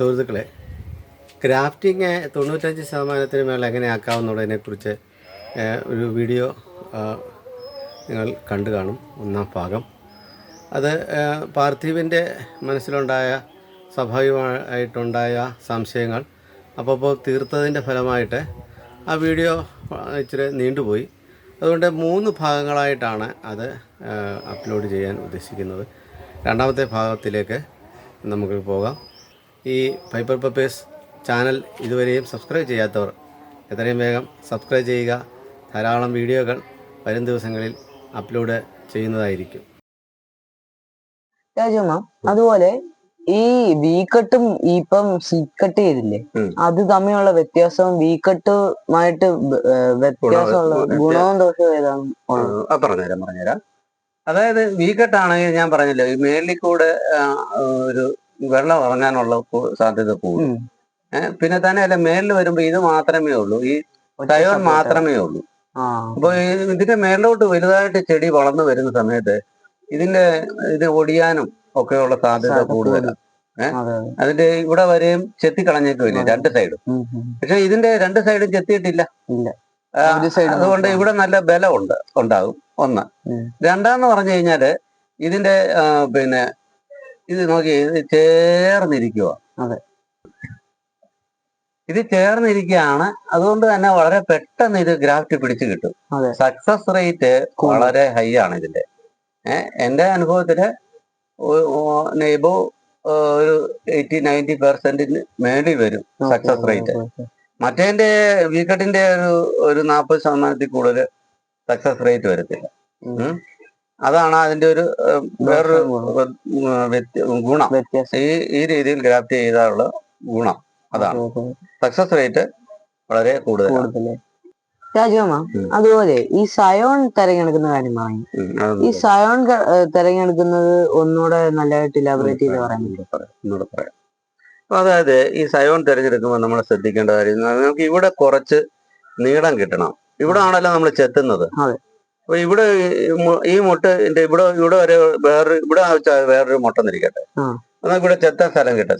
സുഹൃത്തുക്കളെ ക്രാഫ്റ്റിംഗ് തൊണ്ണൂറ്റഞ്ച് ശതമാനത്തിന് മേലെ എങ്ങനെ ആക്കാവുന്നതിനെക്കുറിച്ച് ഒരു വീഡിയോ നിങ്ങൾ കണ്ടു കാണും. ഒന്നാം ഭാഗം. അത് പാർത്ഥിവിന്റെ മനസ്സിലുണ്ടായ സ്വാഭാവികമായിട്ടുണ്ടായ സംശയങ്ങൾ അപ്പോൾ തീർത്തതിന്റെ ഫലമായിട്ട് ആ വീഡിയോ ഇച്ചിരി നീണ്ടുപോയി. അതുകൊണ്ട് മൂന്ന് ഭാഗങ്ങളായിട്ടാണ് അത് അപ്ലോഡ് ചെയ്യാൻ ഉദ്ദേശിക്കുന്നത്. രണ്ടാമത്തെ ഭാഗത്തിലേക്ക് നമുക്ക് പോകാം. ഈ പൈപ്പർ പപ്പേഴ്സ് ചാനൽ ഇതുവരെയും സബ്സ്ക്രൈബ് ചെയ്യാത്തവർ എത്രയും വേഗം സബ്സ്ക്രൈബ് ചെയ്യുക. ധാരാളം വീഡിയോകൾ വരും ദിവസങ്ങളിൽ അപ്ലോഡ് ചെയ്യുന്നതായിരിക്കും. രാജമ്മ അതുപോലെ ഈ വീക്കട്ടും ഇപ്പം സീക്കട്ട് ചെയ്തില്ലേ? അത് തമ്മിലുള്ള വ്യത്യാസവും വീക്കട്ടുമായിട്ട് വ്യത്യാസമുള്ള ഗുണം- ഗുണവും ദോഷവും ഏതാണ്? പറഞ്ഞുതരാം പറഞ്ഞുതരാം. അതായത് വീക്കട്ടാണെങ്കിൽ ഞാൻ പറഞ്ഞല്ലോ ഈ മേളിൽ കൂടെ ഒരു വെള്ളം ഇറങ്ങാനുള്ള സാധ്യത കൂടും. പിന്നെ തന്നെ അല്ല മേലിൽ വരുമ്പോ ഇത് മാത്രമേ ഉള്ളൂ. ഈ ടയർ മാത്രമേ ഉള്ളൂ. അപ്പൊ ഇതിന്റെ മേളിലോട്ട് വലുതായിട്ട് ചെടി വളർന്നു വരുന്ന സമയത്ത് ഇതിന്റെ ഇത് ഒടിയാനും ഒക്കെയുള്ള സാധ്യത കൂടുതലാണ് അതെ അതെ. അതിന്റെ ഇവിടെ വരെയും ചെത്തി കളഞ്ഞേക്കുമില്ലേ അതെ. രണ്ട് സൈഡും. പക്ഷെ ഇതിന്റെ രണ്ട് സൈഡും ചെത്തിയിട്ടില്ല. അതുകൊണ്ട് ഇവിടെ നല്ല ബലം ഉണ്ട് ഉണ്ടാകും. ഒന്ന്. രണ്ടാന്ന് പറഞ്ഞു കഴിഞ്ഞാൽ ഇതിന്റെ പിന്നെ ഇത് നോക്കി ഇത് ചേർന്നിരിക്കുക അതെ. ഇത് ചേർന്നിരിക്കുകയാണ്. അതുകൊണ്ട് തന്നെ വളരെ പെട്ടെന്ന് ഇത് ഗ്രാഫ്റ്റ് പിടിച്ചു കിട്ടും. സക്സസ് റേറ്റ് വളരെ ഹൈ ആണ് ഇതിന്റെ. ഏഹ് എന്റെ അനുഭവത്തിൽ നെയ്ബോ ഒരു എയ്റ്റി നയന്റി പെർസെന്റിന് മേളിൽ വരും സക്സസ് റേറ്റ് മറ്റേന്റെ വീക്കട്ടിന്റെ ഒരു ഒരു നാൽപ്പത് ശതമാനത്തിൽ കൂടുതൽ സക്സസ് റേറ്റ് വരത്തില്ല. അതാണ് അതിന്റെ ഒരു വേറൊരു ഗുണം. ഈ ഈ രീതിയിൽ ഗ്രാഫ്റ്റ് ചെയ്താലുള്ള ഗുണം അതാണ്. സക്സസ് റേറ്റ് വളരെ കൂടുതലാണ്. രാജമ്മ ഉം. അതുപോലെ ഈ സയോൺ തെരഞ്ഞെടുക്കുന്ന കാര്യം പറഞ്ഞു ഈ സയോൺ തെരഞ്ഞെടുക്കുന്നത് ഒന്നുകൂടെ നല്ലതായിട്ട് ഇലാബറേറ്റ് ചെയ്ത് പറയാൻ പറയാം, പറയാം. അതായത് ഈ സയോൺ തിരഞ്ഞെടുക്കുമ്പോൾ നമ്മൾ ശ്രദ്ധിക്കേണ്ട കാര്യം നമുക്ക് ഇവിടെ കുറച്ച് നീളം കിട്ടണം. ഇവിടെ ആണല്ലോ നമ്മൾ ചെത്തുന്നത്. ഇവിടെ ഈ മുട്ട എന്റെ ഇവിടെ ഇവിടെ വരെ വേറൊരു ഇവിടെ വേറൊരു മുട്ട നിരിക്കട്ടെ ആ. എന്നാൽ ഇവിടെ ചെത്താൻ സ്ഥലം കിട്ടും.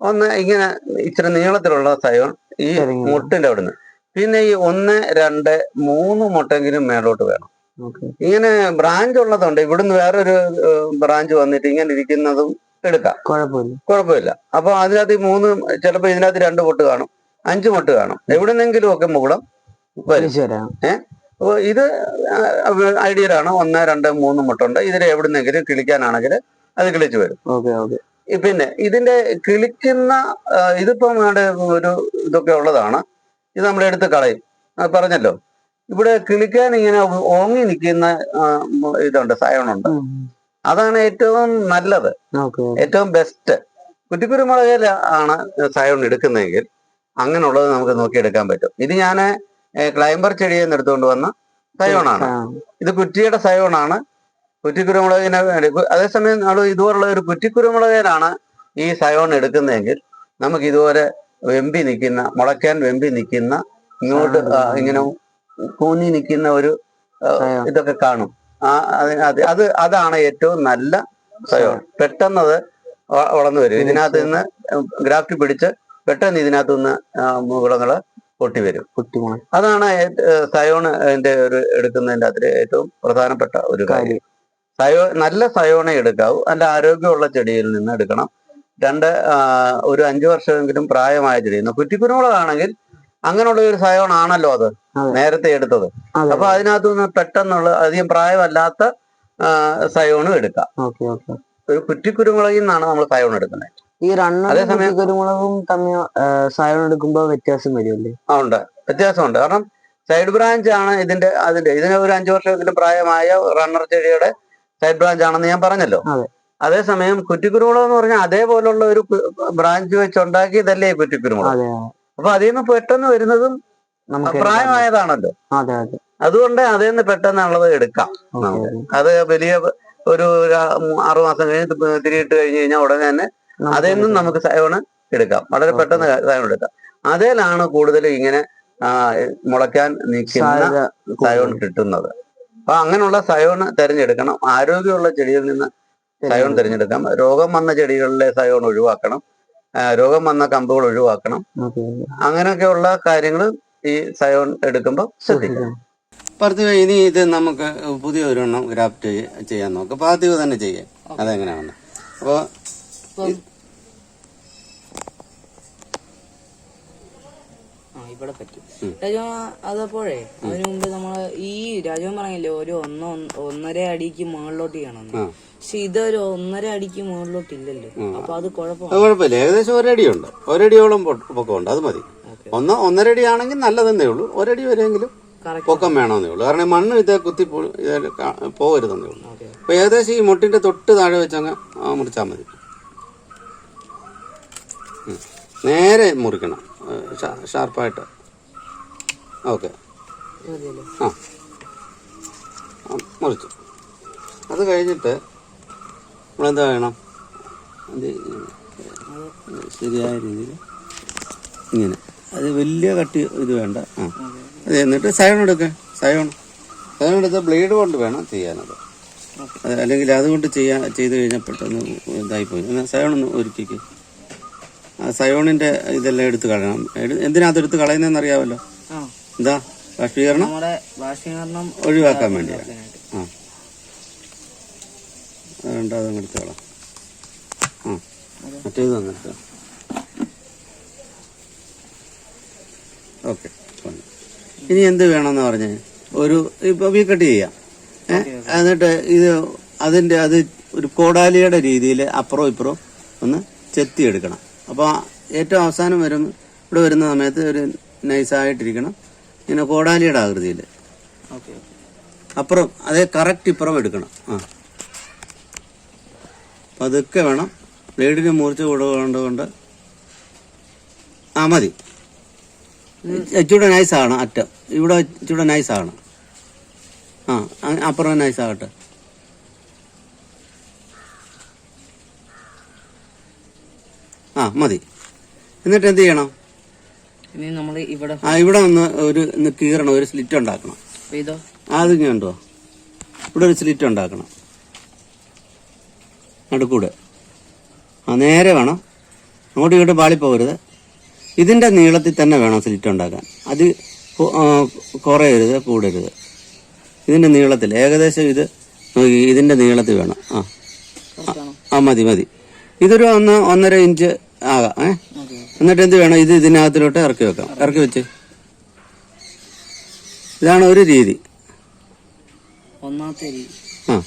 ഒന്ന് ഇങ്ങനെ ഇച്ചിരി നീളത്തിലുള്ള സ്ഥലം ഈ. മുട്ടിന്റെ അവിടുന്ന്. പിന്നെ ഈ ഒന്ന് രണ്ട് മൂന്ന് മുട്ടെങ്കിലും മേലോട്ട് വേണം. ഇങ്ങനെ ബ്രാഞ്ച് ഉള്ളതുണ്ട്. ഇവിടുന്ന് വേറൊരു ബ്രാഞ്ച് വന്നിട്ട് ഇങ്ങനെ ഇരിക്കുന്നതും എടുക്കാം. കുഴപ്പമില്ല. കുഴപ്പമില്ല. അപ്പൊ അതിനകത്ത് ഈ മൂന്ന് ചിലപ്പോ ഇതിനകത്ത് രണ്ട് മുട്ട് കാണും. അഞ്ച് മുട്ട് കാണും. എവിടുന്നെങ്കിലും ഒക്കെ മുകളം വരും. വരാം അപ്പോൾ ഇത് ഐഡിയലാണ് ഒന്ന് രണ്ട് മൂന്ന് മുട്ടുണ്ട്. ഇതിൽ എവിടുന്നെങ്കിലും കിളിക്കാനാണെങ്കിൽ അത് കിളിച്ചു വരും. Okay okay. പിന്നെ ഇതിന്റെ കിളിക്കുന്ന ഇതിപ്പം ഒരു ഇതൊക്കെ ഉള്ളതാണ്. ഇത് നമ്മൾ എടുത്ത് കളയും. പറഞ്ഞല്ലോ. ഇവിടെ കിളിക്കാൻ ഇങ്ങനെ ഓങ്ങി നിൽക്കുന്ന ഇതുണ്ട് സയണുണ്ട് അതാണ് ഏറ്റവും നല്ലത്. ഏറ്റവും ബെസ്റ്റ്. കുറ്റിക്കുരുമുളകിൽ ആണ് സയോൺ എടുക്കുന്നതെങ്കിൽ അങ്ങനെയുള്ളത് നമുക്ക് നോക്കിയെടുക്കാൻ പറ്റും. ഇത് ഞാൻ ക്ലൈംബർ ചെടിയിൽ നിന്ന് എടുത്തുകൊണ്ട് വന്ന സയോണാണ്. ഇത് കുറ്റിയുടെ സയോണാണ്. കുറ്റിക്കുരുമുളകിനെ വേണ്ടി അതേസമയം നമ്മൾ ഇതുപോലുള്ള ഒരു കുറ്റിക്കുരുമുളകിലാണ് ഈ സയോൺ എടുക്കുന്നതെങ്കിൽ നമുക്ക് ഇതുപോലെ വെമ്പി നിൽക്കുന്ന മുളയ്ക്കാൻ വെമ്പി നിൽക്കുന്ന ഇങ്ങോട്ട് ഇങ്ങനെ കൂഞ്ഞി നിൽക്കുന്ന ഒരു ഇതൊക്കെ കാണും. ആ അതിനകത്ത് അത് അത് അതാണ് ഏറ്റവും നല്ല സയോൺ. പെട്ടെന്ന് അത് വ- വളർന്നു വരും. ഇതിനകത്ത് നിന്ന് ഗ്രാഫ്റ്റ് പിടിച്ച് പെട്ടെന്ന് ഇതിനകത്ത് നിന്ന് മുകളങ്ങൾ പൊട്ടി വരും. അതാണ് സയോൺ അതിന്റെ ഒരു എടുക്കുന്നതിന്റെ അതിൽ ഏറ്റവും പ്രധാനപ്പെട്ട ഒരു കാര്യം. സയോ നല്ല സയോണെ എടുക്കാവൂ. നല്ല ആരോഗ്യമുള്ള ചെടിയിൽ നിന്ന് എടുക്കണം. രണ്ട് ഒരു അഞ്ചു വർഷമെങ്കിലും പ്രായമായ ചെടി കുറ്റിക്കുരുമുളകാണെങ്കിൽ അങ്ങനെയുള്ള ഒരു സയോൺ ആണല്ലോ അത്. നേരത്തെ എടുത്തത്. അപ്പൊ അതിനകത്ത് നിന്ന് പെട്ടെന്നുള്ള അധികം പ്രായമല്ലാത്ത സയോണും എടുക്കാം. ഒരു കുറ്റിക്കുരുമുളകിൽ നിന്നാണ് നമ്മൾ സയോൺ എടുക്കുന്നത്. ഈ റണ്ണും കുരുമുളകും തമ്മിൽ സയോൺ എടുക്കുമ്പോ വ്യത്യാസം വരുമല്ലേ? ആ ഉണ്ട്. വ്യത്യാസമുണ്ട്. കാരണം സൈഡ് ബ്രാഞ്ച് ആണ് ഇതിന്റെ അതിന്റെ ഇതിന് ഒരു അഞ്ചു വർഷത്തിന്റെ പ്രായമായ റണ്ണർ ചെടിയുടെ സൈഡ് ബ്രാഞ്ച് ആണെന്ന് ഞാൻ പറഞ്ഞല്ലോ. അതെ. അതേസമയം കുറ്റിക്കുരുമുളക് എന്ന് പറഞ്ഞാൽ അതേപോലുള്ള ഒരു ബ്രാഞ്ച് വെച്ച് ഉണ്ടാക്കിയതല്ലേ ഈ കുറ്റിക്കുരുമുളക്? അപ്പൊ അതിൽ നിന്ന് പെട്ടെന്ന് വരുന്നതും പ്രായമായതാണല്ലോ. അതെ അതെ. അതുകൊണ്ട് അതിൽ നിന്ന് പെട്ടെന്നുള്ളത് എടുക്കാം അത് വലിയ ഒരു ആറു മാസം കഴിഞ്ഞ് തിരിയിട്ട് കഴിഞ്ഞ് കഴിഞ്ഞാൽ ഉടനെ തന്നെ അതിൽ നിന്നും നമുക്ക് സയോണ് എടുക്കാം. വളരെ പെട്ടെന്ന് സയോൺ എടുക്കാം. അതിലാണ് കൂടുതൽ ഇങ്ങനെ മുളയ്ക്കാൻ നിൽക്കുന്ന സയോൺ കിട്ടുന്നത്. അപ്പൊ അങ്ങനെയുള്ള സയോൺ തിരഞ്ഞെടുക്കണം. ആരോഗ്യമുള്ള ചെടിയിൽ നിന്ന് സയോൺ തിരഞ്ഞെടുക്കാം. രോഗം വന്ന ചെടികളിലെ സയോൺ ഒഴിവാക്കണം. രോഗം വന്ന കമ്പുകൾ ഒഴിവാക്കണം. അങ്ങനെയൊക്കെയുള്ള കാര്യങ്ങൾ ഈ സയോൺ എടുക്കുമ്പോൾ ശ്രദ്ധിക്കണം പാർത്ഥിവ ഇനി ഇത് നമുക്ക് പുതിയ ഒരെണ്ണം ഗ്രാഫ്റ്റ് ചെയ്യാൻ നോക്കാം. ആദ്യം തന്നെ ചെയ്യാം. അതെങ്ങനെയാണ് അപ്പോൾ ആ ഇവിടെ പറ്റും. അതപ്പോഴേ അതിനു മുമ്പ് നമ്മൾ ഈ രാജവൻ പറഞ്ഞില്ലേ ഒരു ഒന്നോ ഒന്നര അടിക്ക് മുകളിലോട്ട് ചെയ്യണം. പക്ഷെ ഇതൊരു ഒന്നര അടിക്ക് മുകളിലോട്ട് ഇല്ലല്ലോ അപ്പൊ അത് കുഴപ്പമാണ് കുഴപ്പമില്ല. ഏകദേശം ഒരടിയുണ്ട്. ഒരടിയോളം പൊക്കമുണ്ട്. അത് മതി. ഒന്ന് ഒന്നര അടി ആണെങ്കിൽ നല്ലതെന്നേ ഉള്ളൂ. ഒരടി വരെയെങ്കിലും. പൊക്കം വേണമെന്നേ ഉള്ളൂ. കാരണം മണ്ണ് ഇത് കുത്തി പോകരുതെന്നേ ഉള്ളൂ. അപ്പൊ ഏകദേശം ഈ മുട്ടിന്റെ തൊട്ട് താഴെ വെച്ചങ്ങ് മുറിച്ചാൽ മതി. നേരെ മുറിക്കണം. ഷാർപ്പായിട്ട് ഓക്കെ. ആ. ആ, മുറിച്ചു. അത് കഴിഞ്ഞിട്ട് നമ്മളെന്താ വേണം ശരിയായ രീതിയിൽ ഇങ്ങനെ. അത് വലിയ കട്ടി ഇത് വേണ്ട. ആ. അത് എന്നിട്ട് സയോൺ എടുക്കുക സയോൺ. സയോൺ എടുത്ത ബ്ലേഡ് കൊണ്ട് വേണം ചെയ്യാനത്. അല്ലെങ്കിൽ അതുകൊണ്ട് ചെയ്യാൻ ചെയ്ത് കഴിഞ്ഞാൽ പെട്ടെന്ന് ഇതായിപ്പോയി. എന്നാൽ സയോൺ ഒന്ന് ഒരുക്കിക്ക്. ആ സയോണിന്റെ ഇതെല്ലാം എടുത്ത് കളയണം. എന്തിനാ അതെടുത്ത് കളയുന്നതെന്ന് അറിയാമല്ലോ? എന്താ? ബാഷ്പീകരണം? ഒഴിവാക്കാൻ വേണ്ടിയാണ്. ആ. അതുകൊണ്ട് അതങ്ങ് എടുത്തോളാം ആ. മറ്റേത് വന്നിട്ട് ഓക്കെ ഇനി എന്ത് വേണമെന്ന് പറഞ്ഞ്? ഒരു ഇപ്പൊ വീക്കട്ട് കട്ട് ചെയ്യാം? എന്നിട്ട് ഇത് അതിന്റെ അത് ഒരു കോടാലിയുടെ രീതിയിൽ അപ്പുറം ഇപ്പുറം ഒന്ന് ചെത്തി എടുക്കണം അപ്പോൾ ഏറ്റവും അവസാനം വരും ഇവിടെ വരുന്ന സമയത്ത് ഒരു നൈസായിട്ടിരിക്കണം. ഇങ്ങനെ കോടാലിയുടെ ആകൃതിയിൽ അപ്പുറം അതേ കറക്റ്റ് ഇപ്പുറം എടുക്കണം. ആ. പതുക്കെ വേണം. ബ്ലേഡിന് മൂർച്ച കൂടുകൊണ്ട് കൊണ്ട് ആ മതി. ഇച്ചിരി നൈസ് അറ്റം. ഇവിടെ ഇച്ചിരി നൈസ് ആ അപ്പുറം നൈസ് ആകട്ടെ ആ മതി. എന്നിട്ട് എന്ത് ചെയ്യണം? ഇനി നമ്മൾ ഇവിടെ ആ ഇവിടെ ഒന്ന് ഒരു ഒന്ന് കീറണം ഒരു സ്ലിറ്റ് ഉണ്ടാക്കണം. ഇതോ? അത് കണ്ടോ? ഇവിടെ ഒരു സ്ലിറ്റ് ഉണ്ടാക്കണം. നടുക്കൂടെ. ആ നേരെ വേണം. അങ്ങോട്ടും ഇങ്ങോട്ടും പാളിപ്പോകരുത്. ഇതിന്റെ നീളത്തിൽ തന്നെ വേണം സ്ലിറ്റ് ഉണ്ടാക്കാൻ. അത് കുറയരുത് കൂടരുത്. ഇതിന്റെ നീളത്തിൽ. ഏകദേശം ഇത് ഇതിന്റെ നീളത്തിൽ വേണം. ആ. ആ മതി മതി. ഇതൊരു ഒന്ന് ഒന്നര ഇഞ്ച് ആകാം ഏ? എന്നിട്ട് എന്ത് വേണം? ഇത് ഇതിനകത്തിലോട്ട് ഇറക്കി വെക്കാം. ഇറക്കി വെച്ച്. ഇതാണ് ഒരു രീതി. ഒന്നാമത്തെ രീതി. ആ.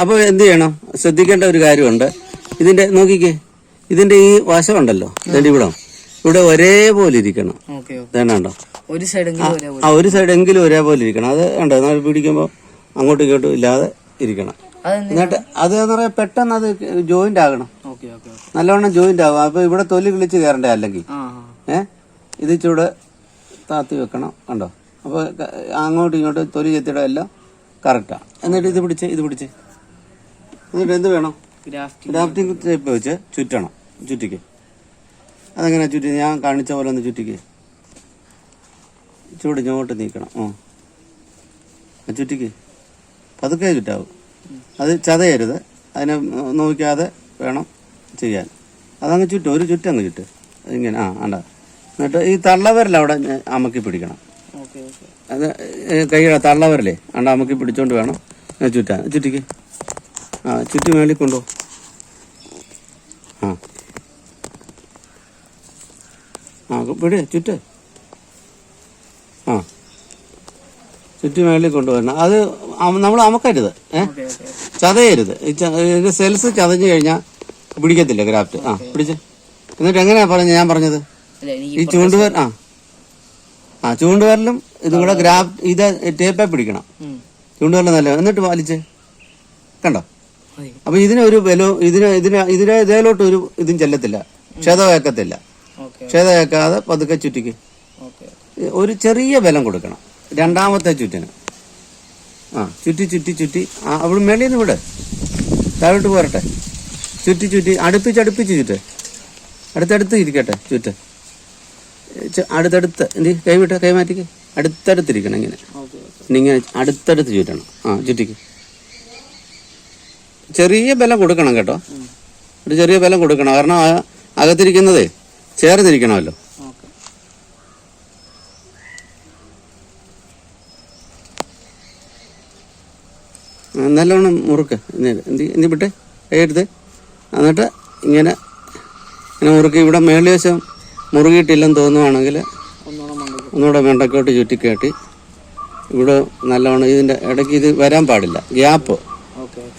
അപ്പോൾ എന്ത് ചെയ്യണം? ശ്രദ്ധിക്കേണ്ട ഒരു കാര്യമുണ്ട്. ഇതിന്റെ നോക്കിക്കേ. ഇതിന്റെ ഈ വശമുണ്ടല്ലോ ഇതിന്റെ ഇവിടെ ഇവിടെ ഒരേപോലെ ഇരിക്കണം. വേണ്ടോ ഒരു സൈഡ് എങ്കിലും ഒരേപോലെ. ഇരിക്കണം. അത് കണ്ടോ? നമ്മൾ പിടിക്കുമ്പോൾ അങ്ങോട്ടും ഇങ്ങോട്ടും ഇല്ലാതെ ഇരിക്കണം. എന്നിട്ട് അത് എന്ന് പറയാൻ പെട്ടെന്ന് അത് ജോയിന്റ് ആകണം. നല്ലവണ്ണം ജോയിന്റ് ആവും. അപ്പൊ ഇവിടെ തൊലി കിളിച്ച് കയറണ്ടേ അല്ലെങ്കിൽ? ഏ? ഇത് ചൂട് താത്തി വെക്കണം കണ്ടോ? അപ്പൊ അങ്ങോട്ടും ഇങ്ങോട്ടും തൊലി ചെത്തിയുടെ എല്ലാം കറക്റ്റാണ് എന്നിട്ട് ഇത് പിടിച്ച് ഇത് പിടിച്ച്. എന്നിട്ട് എന്ത് വേണം? ഗ്രാഫ്റ്റ് ഗ്രാഫ്റ്റിംഗ് ടേപ്പ് വെച്ച് ചുറ്റണം ചുറ്റിക്ക്. അതെങ്ങനെ ചുറ്റി? ഞാൻ കാണിച്ച പോലെ ഒന്ന് ചുറ്റിക്ക്. ചൂട് ഇങ്ങോട്ട് നീക്കണം. ആ, ചുറ്റിക്ക്. പതുക്കെ ചുറ്റാവും. അത് ചതയരുത്. അതിനെ നോക്കാതെ വേണം ചെയ്യാൻ. അതങ്ങ് ചുറ്റും ഒരു ചുറ്റങ്ങ് ചുറ്റ്. ഇങ്ങനെ ആ അണ്ട എന്നിട്ട് ഈ തള്ളവരൽ അവിടെ അമക്കി പിടിക്കണം. അത് കൈയുടെ തള്ളവരലേ അണ്ട അമക്കി പിടിച്ചോണ്ട് വേണം. ചുറ്റാ ചുറ്റാൻ. ചുറ്റിക്ക്. ആ ചുറ്റി മേളിൽ കൊണ്ടു. ആ. ആ പിടി ചുറ്റ്. ആ. ചുറ്റി മേളിൽ കൊണ്ടുവരണം അത് നമ്മൾ അമക്കരുത് ഏഹ് ചതയരുത്. ഈ സെൽസ് ചതഞ്ഞു കഴിഞ്ഞാൽ പിടിക്കത്തില്ല ഗ്രാഫ്റ്റ് ആ പിടിച്ച്. എന്നിട്ട് എങ്ങനെയാ പറഞ്ഞത്? ഞാൻ പറഞ്ഞത്? ഈ ചൂണ്ടുവർ ആ. ആ ചൂണ്ടുവരലും ഇതും കൂടെ ഗ്രാഫ് ഇത് ടേപ്പേ പിടിക്കണം. ചൂണ്ടുവരലും നല്ല എന്നിട്ട് വലിച്ച്. കണ്ടോ. അപ്പൊ ഇതിനൊരു ബലോ ഇതിന് ഇതിന് ഇതിന് ഇതേലോട്ട് ഒരു ഇതും ചെല്ലത്തില്ല. ക്ഷതമേക്കത്തില്ല ക്ഷതമേക്കാതെ പതുക്കെ ചുറ്റിക്ക്. ഒരു ചെറിയ ബലം കൊടുക്കണം. രണ്ടാമത്തെ ചുറ്റിന്. ആ ചുറ്റി ചുറ്റി ചുറ്റി. ആ അവിടെ മേളിന്ന് ഇവിടെ. താഴോട്ട് പോരട്ടെ. ചുറ്റി ചുറ്റി അടുപ്പിച്ച് അടുപ്പിച്ച് ചുറ്റ്. അടുത്തടുത്ത് ഇരിക്കട്ടെ ചുറ്റ്. അടുത്തടുത്ത് എന്ത് കൈ കൈമാറ്റിക്ക് അടുത്തടുത്തിരിക്കണം ഇങ്ങനെ. ഇങ്ങനെ അടുത്തടുത്ത് ചുറ്റണം. ആ ചുറ്റിക്ക്. ചെറിയ ബലം കൊടുക്കണം കേട്ടോ. ഒരു ചെറിയ ബലം കൊടുക്കണം. കാരണം അകത്തിരിക്കുന്നതേ ചേർന്നിരിക്കണമല്ലോ. നല്ലോണം മുറുക്ക്. എന്ത് എന്ത് വിട്ടെ? കൈയെടുത്ത് എന്നിട്ട് ഇങ്ങനെ ഇങ്ങനെ മുറുക്കി. ഇവിടെ മേളിൽ വശം മുറുകിയിട്ടില്ലെന്ന് തോന്നുവാണെങ്കിൽ ഒന്നുകൂടെ വെണ്ടക്കോട്ട് ചുറ്റിക്കേട്ടി ഇവിടെ നല്ലോണം ഇതിന്റെ ഇടയ്ക്ക് ഇത് വരാൻ പാടില്ല. ഗ്യാപ്പ്.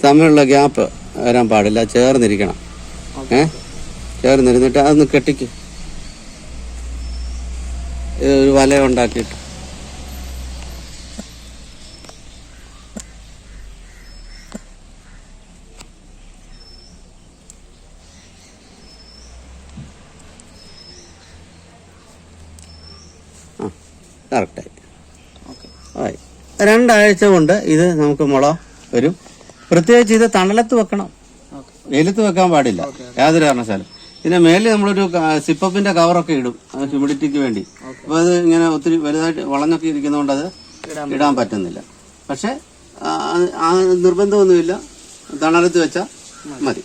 തമ്മിലുള്ള ഗ്യാപ്പ് വരാൻ പാടില്ല. ചേർന്നിരിക്കണം. ഏ? ചേർന്നിരുന്നിട്ട് അതൊന്ന് കെട്ടിക്ക്. ഇത് ഒരു വല ഉണ്ടാക്കിയിട്ട്. കറക്റ്റായി. ആയി. രണ്ടാഴ്ച കൊണ്ട് ഇത് നമുക്ക് മുള വരും. പ്രത്യേകിച്ച് ഇത് തണലത്ത് വെക്കണം. വെയിലത്ത് വെക്കാൻ പാടില്ല. യാതൊരു കാരണവശാലും. ഇതിന്റെ മേലിൽ നമ്മളൊരു സിപ്പപ്പിന്റെ കവറൊക്കെ ഇടും. ഹ്യൂമിഡിറ്റിക്ക് വേണ്ടി. അപ്പൊ അത് ഇങ്ങനെ ഒത്തിരി വലുതായിട്ട് വളഞ്ഞൊക്കെ ഇരിക്കുന്നതുകൊണ്ട് അത് ഇടാൻ പറ്റുന്നില്ല. പക്ഷെ നിർബന്ധമൊന്നുമില്ല. തണലത്ത് വെച്ചാൽ മതി.